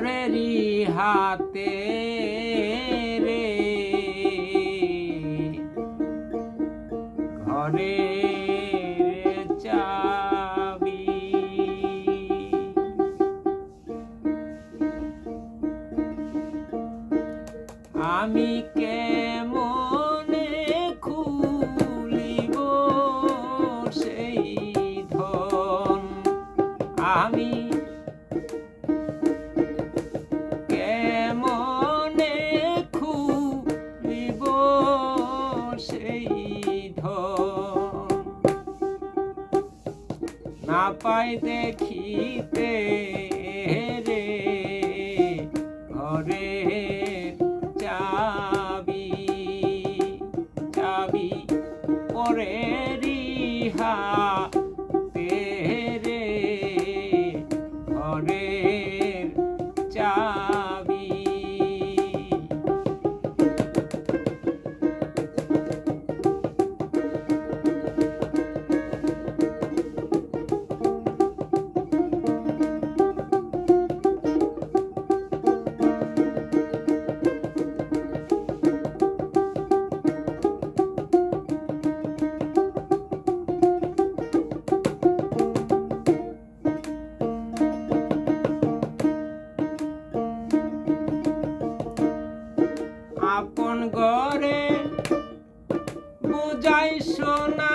পরেরই হাতে রে। ঘরে চাবি। আমি কে পাই দেখিতে করে বুঝাই শোনা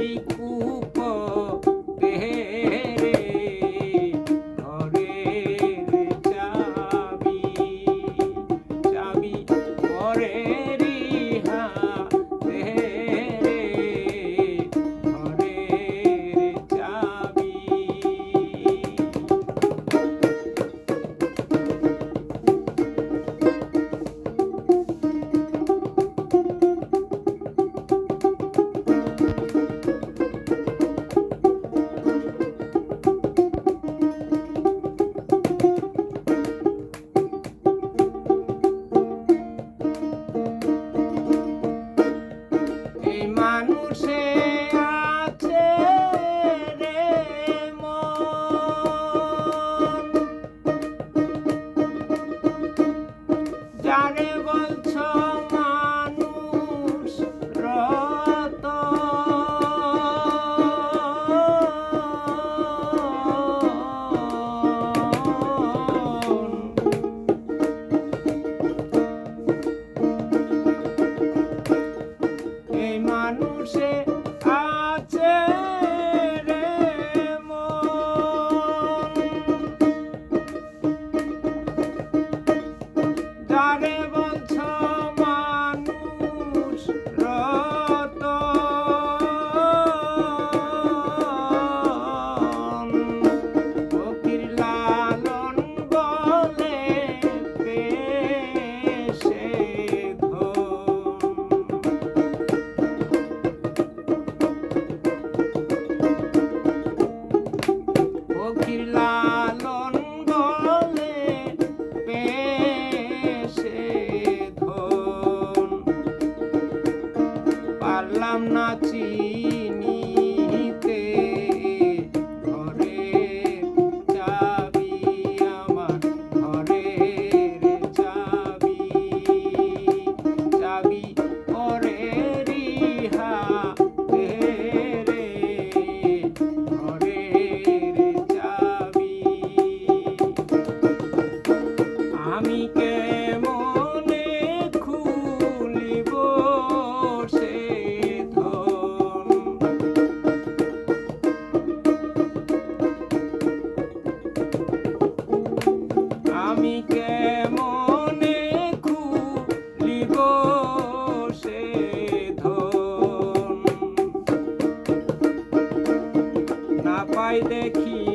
Bye. i Rendezvous. lam nati চাপাই দেখি